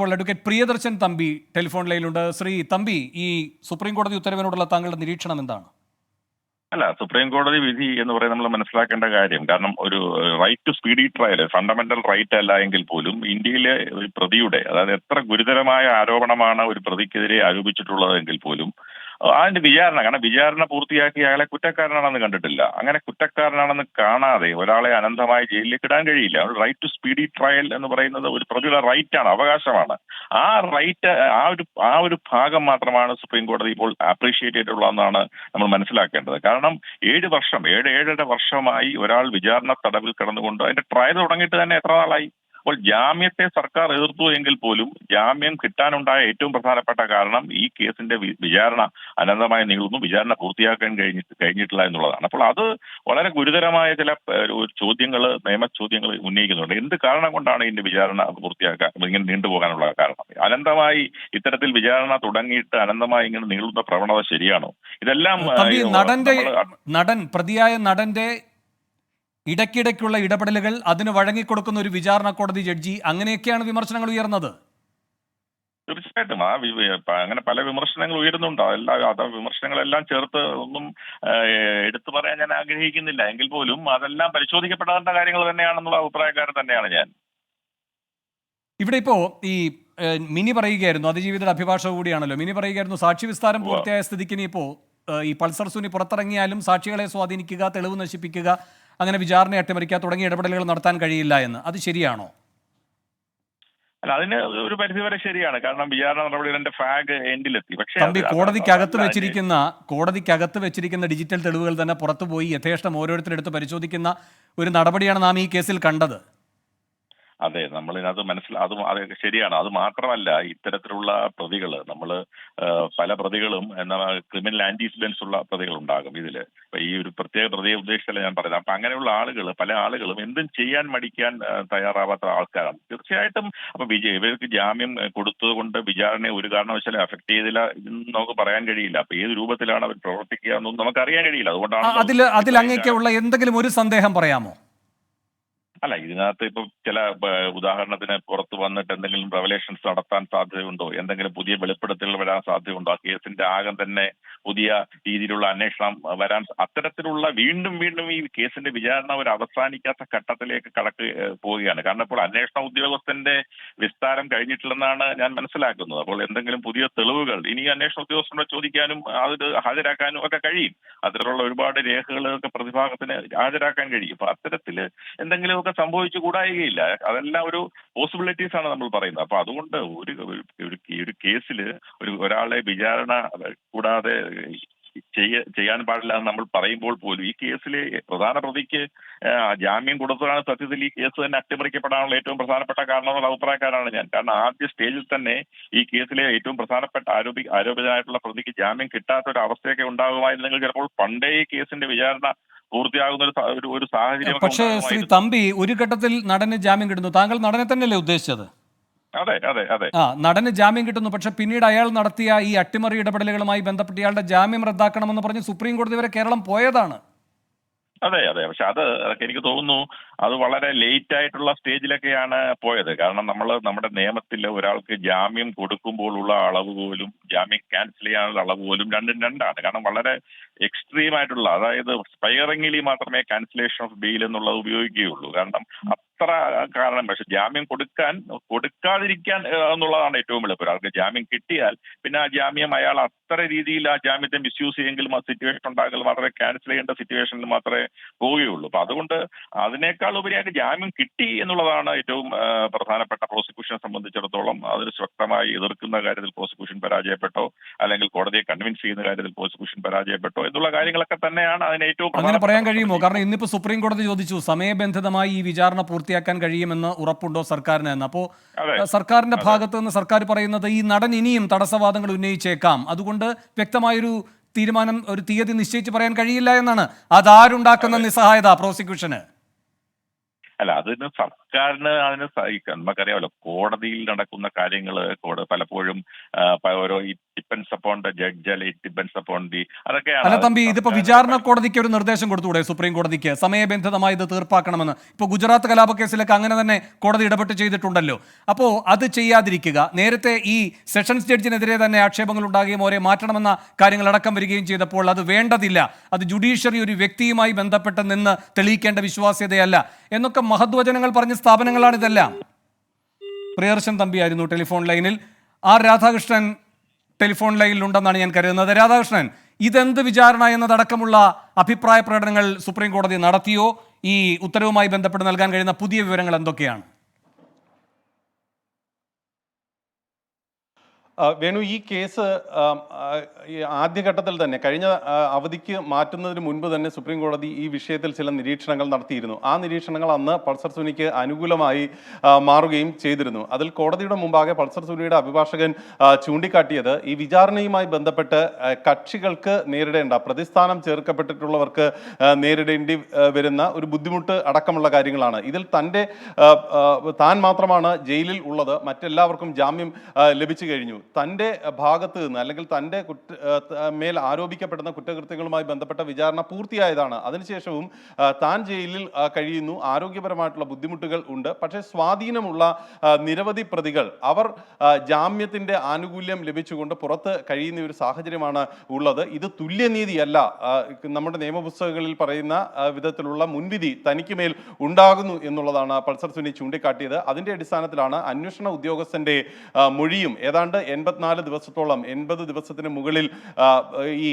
ഇപ്പോൾ advocate Priyadarshan Thampi telephone ലൈനിലുണ്ട്. ശ്രീ തമ്പി ഈ സുപ്രീം കോടതി ഉത്തരവിനോടുള്ള താങ്കളുടെ നിരീക്ഷണം എന്താണ്? അല്ല സുപ്രീം കോടതി വിധി എന്ന് പറയുന്നത് നമ്മൾ മനസ്സിലാക്കേണ്ട കാര്യം. കാരണം ഒരു right to speedy trial fundamental right അല്ല എങ്കിൽ പോലും ഇന്ത്യയിലെ ഒരു പ്രതിയുടെ അതായത് എത്ര ഗുരുതരമായ ആരോപണമാണ് ഒരു പ്രതിക്കെതിരെ ആരോപിച്ചിട്ടുള്ളതെങ്കിൽ പോലും അതിന്റെ വിചാരണ കാരണം വിചാരണ പൂർത്തിയാക്കി അയാളെ കുറ്റക്കാരനാണെന്ന് കണ്ടിട്ടില്ല. അങ്ങനെ കുറ്റക്കാരനാണെന്ന് കാണാതെ ഒരാളെ അനന്തമായി ജയിലിലേക്ക് ഇടാൻ കഴിയില്ല. റൈറ്റ് ടു സ്പീഡി ട്രയൽ എന്ന് പറയുന്നത് ഒരു പ്രതിയുടെ റൈറ്റ് ആണ് അവകാശമാണ്. ആ റൈറ്റ് ആ ഒരു ആ ഒരു ഭാഗം മാത്രമാണ് സുപ്രീം കോടതി ഇപ്പോൾ അപ്രീഷിയേറ്റ് ചെയ്തിട്ടുള്ളതെന്നാണ് നമ്മൾ മനസ്സിലാക്കേണ്ടത്. കാരണം ഏഴ് വർഷം ഏഴ് ഏഴര വർഷമായി ഒരാൾ വിചാരണ തടവിൽ കിടന്നുകൊണ്ട് അതിന്റെ ട്രയൽ തുടങ്ങിയിട്ട് തന്നെ എത്ര നാളായി? അപ്പോൾ ജാമ്യത്തെ സർക്കാർ എതിർത്തു എങ്കിൽ പോലും ജാമ്യം കിട്ടാനുണ്ടായ ഏറ്റവും പ്രധാനപ്പെട്ട കാരണം ഈ കേസിന്റെ വിചാരണ അനന്തമായി നീളുന്നു. വിചാരണ പൂർത്തിയാക്കാൻ കഴിഞ്ഞിട്ട് കഴിഞ്ഞിട്ടില്ല എന്നുള്ളതാണ്. അപ്പോൾ അത് വളരെ ഗുരുതരമായ ചില ചോദ്യങ്ങൾ നിയമ ചോദ്യങ്ങൾ ഉന്നയിക്കുന്നുണ്ട്. എന്ത് കാരണം കൊണ്ടാണ് ഇതിന്റെ വിചാരണ പൂർത്തിയാക്കാൻ ഇങ്ങനെ നീണ്ടുപോകാനുള്ള കാരണം? അനന്തമായി ഇത്തരത്തിൽ വിചാരണ തുടങ്ങിയിട്ട് അനന്തമായി ഇങ്ങനെ നീളുന്ന പ്രവണത ശരിയാണോ? ഇതെല്ലാം നടന്റെ നടൻ പ്രതിയായ നടന്റെ ഇടയ്ക്കിടയ്ക്കുള്ള ഇടപെടലുകൾ അതിന് വഴങ്ങിക്കൊടുക്കുന്ന ഒരു വിചാരണ കോടതി ജഡ്ജി അങ്ങനെയൊക്കെയാണ് വിമർശനങ്ങൾ ഉയർന്നത്. തീർച്ചയായിട്ടും. ആ അങ്ങനെ പല വിമർശനങ്ങൾ ഉയരുന്നുണ്ട്. അതെല്ലാം അത് വിമർശനങ്ങളെല്ലാം ചേർത്ത് ഒന്നും എടുത്തു പറയാൻ ഞാൻ ആഗ്രഹിക്കുന്നില്ല. എങ്കിൽ പോലും അതെല്ലാം പരിശോധിക്കപ്പെടേണ്ട കാര്യങ്ങൾ തന്നെയാണെന്നുള്ള അഭിപ്രായക്കാരൻ തന്നെയാണ് ഞാൻ. ഇവിടെ ഇപ്പോ ഈ മിനി പറയുകയായിരുന്നു അതിജീവിതയുടെ അഭിഭാഷക കൂടിയാണല്ലോ. മിനി പറയുകയായിരുന്നു സാക്ഷി വിസ്താരം പൂർത്തിയായ സ്ഥിതിക്ക് ഇനിയിപ്പോ ഈ പൾസർ സുനി പുറത്തിറങ്ങിയാലും സാക്ഷികളെ സ്വാധീനിക്കുക തെളിവ് നശിപ്പിക്കുക അങ്ങനെ വിചാരണ അട്ടിമറിക്കുക തുടങ്ങിയ ഇടപെടലുകൾ നടത്താൻ കഴിയില്ല എന്ന്. അത് ശരിയാണോ? അല്ല അതിന് ഒരു പരിധിവരെ ശരിയാണ്. കാരണം വിചാരണ നടപടികളുടെ ഫാഗ് എൻഡിലെത്തി പക്ഷേ തമ്പി കോടതിക്കകത്ത് വെച്ചിരിക്കുന്ന കോടതിക്കകത്ത് വെച്ചിരിക്കുന്ന ഡിജിറ്റൽ തെളിവുകൾ തന്നെ പുറത്തുപോയി യഥേഷ്ടം ഓരോരുത്തരെടുത്ത് പരിശോധിക്കുന്ന ഒരു നടപടിയാണ് നാം ഈ കേസിൽ കണ്ടത്. അതെ നമ്മൾ ഇതിനകത്ത് മനസ്സിലാ അത് അത് ശരിയാണ്. അത് മാത്രമല്ല ഇത്തരത്തിലുള്ള പ്രതികൾ നമ്മൾ പല പ്രതികളും എന്നാ ക്രിമിനൽ ആന്റിസിഡൻസ് ഉള്ള പ്രതികൾ ഉണ്ടാകും ഇതിൽ ഇപ്പൊ ഈ ഒരു പ്രത്യേക പ്രതിയെ ഉദ്ദേശിച്ചല്ല ഞാൻ പറയുന്നത്. അപ്പൊ അങ്ങനെയുള്ള ആളുകൾ പല ആളുകളും എന്തും ചെയ്യാൻ മടിക്കാൻ തയ്യാറാവാത്ത ആൾക്കാരാണ്. തീർച്ചയായിട്ടും അപ്പൊ വിജയ് ഇവർക്ക് ജാമ്യം കൊടുത്തതുകൊണ്ട് വിചാരണയെ ഒരു കാരണവശാലും അഫക്ട് ചെയ്തില്ല എന്ന് നമുക്ക് പറയാൻ കഴിയില്ല. അപ്പൊ ഏത് രൂപത്തിലാണ് അവർ പ്രവർത്തിക്കുക എന്നൊന്നും നമുക്ക് അറിയാൻ കഴിയില്ല. അതുകൊണ്ടാണ് അതിൽ അതിൽ അങ്ങേക്കുള്ള എന്തെങ്കിലും ഒരു സന്ദേഹം പറയാമോ? അല്ല ഇതിനകത്ത് ഇപ്പൊ ചില ഉദാഹരണത്തിന് പുറത്ത് വന്നിട്ട് എന്തെങ്കിലും റെവലേഷൻസ് നടത്താൻ സാധ്യതയുണ്ടോ? എന്തെങ്കിലും പുതിയ വെളിപ്പെടുത്തലുകൾ വരാൻ സാധ്യതയുണ്ടോ? ആ കേസിന്റെ ആകം തന്നെ പുതിയ രീതിയിലുള്ള അന്വേഷണം വരാൻ അത്തരത്തിലുള്ള വീണ്ടും വീണ്ടും ഈ കേസിന്റെ വിചാരണ ഒരു അവസാനിക്കാത്ത ഘട്ടത്തിലേക്ക് കടക്ക് പോവുകയാണ്. കാരണം ഇപ്പോൾ അന്വേഷണ ഉദ്യോഗസ്ഥന്റെ വിസ്താരം കഴിഞ്ഞിട്ടില്ലെന്നാണ് ഞാൻ മനസ്സിലാക്കുന്നത്. അപ്പോൾ എന്തെങ്കിലും പുതിയ തെളിവുകൾ ഇനി അന്വേഷണ ഉദ്യോഗസ്ഥനോട് ചോദിക്കാനും അത് ഹാജരാക്കാനും ഒക്കെ കഴിയും. അത്തരത്തിലുള്ള ഒരുപാട് രേഖകളൊക്കെ പ്രതിഭാഗത്തിന് ഹാജരാക്കാൻ കഴിയും. അപ്പൊ അത്തരത്തിൽ എന്തെങ്കിലുമൊക്കെ സംഭവിച്ചു കൂടായികയില്ല. അതെല്ലാം ഒരു പോസിബിലിറ്റീസ് ആണ് നമ്മൾ പറയുന്നത്. അപ്പൊ അതുകൊണ്ട് ഒരു ഒരു- കേസിൽ ഒരു ഒരാളെ വിചാരണ കൂടാതെ ചെയ്യ ചെയ്യാൻ പാടില്ല എന്ന് നമ്മൾ പറയുമ്പോൾ പോലും ഈ കേസിലെ പ്രധാന പ്രതിക്ക് ജാമ്യം കൊടുത്തതാണ് സത്യത്തിൽ ഈ കേസ് തന്നെ അട്ടിമറിക്കപ്പെടാനുള്ള ഏറ്റവും പ്രധാനപ്പെട്ട കാരണം എന്നുള്ള അഭിപ്രായക്കാരാണ് ഞാൻ. കാരണം ആദ്യ സ്റ്റേജിൽ തന്നെ ഈ കേസിലെ ഏറ്റവും പ്രധാനപ്പെട്ട ആരോപി ആരോപിതനായിട്ടുള്ള പ്രതിക്ക് ജാമ്യം കിട്ടാത്ത ഒരു അവസ്ഥയൊക്കെ ഉണ്ടാകുമായിരുന്നെങ്കിൽ ചിലപ്പോൾ പണ്ടേ ഈ കേസിന്റെ വിചാരണ പൂർത്തിയാകുന്ന ഒരു ഒരു- സാഹചര്യം പക്ഷേ ശ്രീ തമ്പി ഒരു ഘട്ടത്തിൽ നടന് ജാമ്യം കിട്ടുന്നു. താങ്കൾ നടനെ തന്നെയല്ലേ ഉദ്ദേശിച്ചത്? അതെ അതെ അതെ. ആ നടന് ജാമ്യം കിട്ടുന്നു. പക്ഷെ പിന്നീട് അയാൾ നടത്തിയ ഈ അട്ടിമറി ഇടപെടലുകളുമായി ബന്ധപ്പെട്ട് ഇയാളുടെ ജാമ്യം റദ്ദാക്കണമെന്ന് പറഞ്ഞ് സുപ്രീം കോടതി വരെ കേരളം പോയതാണ്. അതെ അതെ. പക്ഷെ അത് അതൊക്കെ എനിക്ക് തോന്നുന്നു അത് വളരെ ലേറ്റ് ആയിട്ടുള്ള സ്റ്റേജിലൊക്കെയാണ് പോയത്. കാരണം നമ്മൾ നമ്മുടെ നിയമത്തിൽ ഒരാൾക്ക് ജാമ്യം കൊടുക്കുമ്പോഴുള്ള അളവ് പോലും ജാമ്യം ക്യാൻസൽ ചെയ്യാനുള്ള അളവ് പോലും രണ്ടും രണ്ടാണ്. കാരണം വളരെ എക്സ്ട്രീം ആയിട്ടുള്ള അതായത് സ്പയറിംഗിലി മാത്രമേ ക്യാൻസലേഷൻ ഓഫ് ബെയിൽ എന്നുള്ളത് ഉപയോഗിക്കുകയുള്ളൂ. കാരണം അത്ര കാരണം? പക്ഷെ ജാമ്യം കൊടുക്കാൻ കൊടുക്കാതിരിക്കാൻ എന്നുള്ളതാണ് ഏറ്റവും എളുപ്പം ഒരാൾക്ക് ജാമ്യം കിട്ടിയാൽ പിന്നെ ആ ജാമ്യം അയാൾ അത്ര രീതിയിൽ ആ ജാമ്യത്തെ മിസ്യൂസ് ചെയ്യെങ്കിലും ആ സിറ്റുവേഷൻ ഉണ്ടാകൽ വളരെ ക്യാൻസൽ ചെയ്യേണ്ട സിറ്റുവേഷനിൽ മാത്രമേ പോവുകയുള്ളൂ. അപ്പൊ അതുകൊണ്ട് അതിനേക്കാൾ ഉപരിയായിട്ട് ജാമ്യം കിട്ടി എന്നുള്ളതാണ് ഏറ്റവും പ്രധാനപ്പെട്ട പ്രോസിക്യൂഷനെ സംബന്ധിച്ചിടത്തോളം അതിന് ശക്തമായി എതിർക്കുന്ന കാര്യത്തിൽ പ്രോസിക്യൂഷൻ പരാജയപ്പെട്ടോ അല്ലെങ്കിൽ കോടതിയെ കൺവിൻസ് ചെയ്യുന്ന കാര്യത്തിൽ പ്രോസിക്യൂഷൻ പരാജയപ്പെട്ടോ എന്നുള്ള കാര്യങ്ങളൊക്കെ തന്നെയാണ് അതിന് ഏറ്റവും അങ്ങനെ പറയാൻ കഴിയുമോ? കാരണം ഇന്നിപ്പോ സുപ്രീം കോടതി ചോദിച്ചു സമയബന്ധിതമായി ഈ വിചാരണ പൂർത്തിയാക്കാൻ കഴിയുമെന്ന് ഉറപ്പുണ്ടോ സർക്കാരിന് എന്ന്? അപ്പോൾ സർക്കാരിന്റെ ഭാഗത്ത് നിന്ന് സർക്കാർ പറയുന്നത് ഈ നടൻ ഇനിയും തടസ്സവാദങ്ങൾ ഉന്നയിച്ചേക്കാം. അതുകൊണ്ട് വ്യക്തമായൊരു തീരുമാനം ഒരു തീയതി നിശ്ചയിച്ച് പറയാൻ കഴിയില്ല എന്നാണ്. അതാരുണ്ടാക്കുന്ന നിസ്സഹായത പ്രോസിക്യൂഷന്? അല്ല അതിന് സർക്കാരിന് അതിന് നമുക്കറിയാമല്ലോ കോടതിയിൽ നടക്കുന്ന കാര്യങ്ങൾ പലപ്പോഴും ഓരോ ഈ ഡിപ്പെൻസ് അപ്പോൺ ദ ജഡ്ജ് അല്ലെ ഇറ്റ് ഡിപ്പെൻസ് അപ്പോൺ ദി അല്ല അതൊക്കെയാണ് തമ്പി ഇതിപ്പോ വിചാരണ കോടതിക്ക് ഒരു നിർദ്ദേശം കൊടുത്തുകൂടെ? സുപ്രീം കോടതിക്ക്? സമയബന്ധിതമായി ഇത് തീർപ്പാക്കണമെന്ന്. ഇപ്പൊ ഗുജറാത്ത് കലാപ കേസിലൊക്കെ അങ്ങനെ തന്നെ കോടതി ഇടപെട്ട് ചെയ്തിട്ടുണ്ടല്ലോ. അപ്പോ അത് ചെയ്യാതിരിക്കുക നേരത്തെ ഈ സെഷൻസ് ജഡ്ജിനെതിരെ തന്നെ ആക്ഷേപങ്ങൾ ഉണ്ടാകുകയും ഓരെ മാറ്റണമെന്ന കാര്യങ്ങൾ അടക്കം വരികയും ചെയ്തപ്പോൾ അത് വേണ്ടതില്ല. അത് ജുഡീഷ്യറി ഒരു വ്യക്തിയുമായി ബന്ധപ്പെട്ട് നിന്ന് തെളിയിക്കേണ്ട വിശ്വാസ്യതയല്ല. എന്നൊക്കെ മഹദ്വചനങ്ങൾ പറഞ്ഞ സ്ഥാപനങ്ങളാണ് ഇതെല്ലാം പ്രിയർശൻ തമ്പിയായിരുന്നു ടെലിഫോൺ ലൈനിൽ. ആർ രാധാകൃഷ്ണൻ ടെലിഫോൺ ലൈനിൽ ഉണ്ടെന്നാണ് ഞാൻ കരുതുന്നത്. രാധാകൃഷ്ണൻ ഇതെന്ത് വിചാരണ എന്നതടക്കമുള്ള അഭിപ്രായ പ്രകടനങ്ങൾ സുപ്രീം കോടതി നടത്തിയോ? ഈ ഉത്തരവുമായി ബന്ധപ്പെട്ട് നൽകാൻ കഴിയുന്ന പുതിയ വിവരങ്ങൾ എന്തൊക്കെയാണ്? വേണു ഈ കേസ് ആദ്യഘട്ടത്തിൽ തന്നെ കഴിഞ്ഞ അവധിക്ക് മാറ്റുന്നതിന് മുൻപ് തന്നെ സുപ്രീം കോടതി ഈ വിഷയത്തിൽ ചില നിരീക്ഷണങ്ങൾ നടത്തിയിരുന്നു. ആ നിരീക്ഷണങ്ങൾ അന്ന് പൾസർ സുനിക്ക് അനുകൂലമായി മാറുകയും ചെയ്തിരുന്നു. അതിൽ കോടതിയുടെ മുമ്പാകെ പൾസർ സുനിയുടെ അഭിഭാഷകൻ ചൂണ്ടിക്കാട്ടിയത് ഈ വിചാരണയുമായി ബന്ധപ്പെട്ട് കക്ഷികൾക്ക് നേരിടേണ്ട പ്രതിസ്ഥാനം ചേർക്കപ്പെട്ടിട്ടുള്ളവർക്ക് നേരിടേണ്ടി വരുന്ന ഒരു ബുദ്ധിമുട്ട് അടക്കമുള്ള കാര്യങ്ങളാണ്. ഇതിൽ തന്റെ താൻ മാത്രമാണ് ജയിലിൽ ഉള്ളത്. മറ്റെല്ലാവർക്കും ജാമ്യം ലഭിച്ചു കഴിഞ്ഞു. തന്റെ ഭാഗത്ത് നിന്ന് അല്ലെങ്കിൽ തന്റെ കുറ്റ മേൽ ആരോപിക്കപ്പെടുന്ന കുറ്റകൃത്യങ്ങളുമായി ബന്ധപ്പെട്ട വിചാരണ പൂർത്തിയായതാണ്. അതിനുശേഷവും താൻ ജയിലിൽ കഴിയുന്നു. ആരോഗ്യപരമായിട്ടുള്ള ബുദ്ധിമുട്ടുകൾ ഉണ്ട്. പക്ഷേ സ്വാധീനമുള്ള നിരവധി പ്രതികൾ അവർ ജാമ്യത്തിന്റെ ആനുകൂല്യം ലഭിച്ചുകൊണ്ട് പുറത്ത് കഴിയുന്ന ഒരു സാഹചര്യമാണ് ഉള്ളത്. ഇത് തുല്യനീതിയല്ല. നമ്മുടെ നിയമപുസ്തകങ്ങളിൽ പറയുന്ന വിധത്തിലുള്ള മുൻവിധി തനിക്ക് മേൽ ഉണ്ടാകുന്നു എന്നുള്ളതാണ് പൾസർ സുനി ചൂണ്ടിക്കാട്ടിയത്. അതിന്റെ അടിസ്ഥാനത്തിലാണ് അന്വേഷണ ഉദ്യോഗസ്ഥന്റെ മൊഴിയും. ഏതാണ്ട് എൺപത്തിനാല് ദിവസത്തോളം എൺപത് ദിവസത്തിന് മുകളിൽ ഈ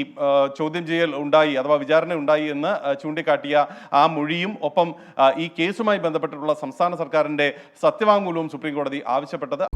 ചോദ്യം ചെയ്യൽ ഉണ്ടായി അഥവാ വിചാരണ ഉണ്ടായി എന്ന് ചൂണ്ടിക്കാട്ടിയ ആ മൊഴിയും ഒപ്പം ഈ കേസുമായി ബന്ധപ്പെട്ടിട്ടുള്ള സംസ്ഥാന സർക്കാരിന്റെ സത്യവാങ്മൂലവും സുപ്രീം കോടതി ആവശ്യപ്പെട്ടത്.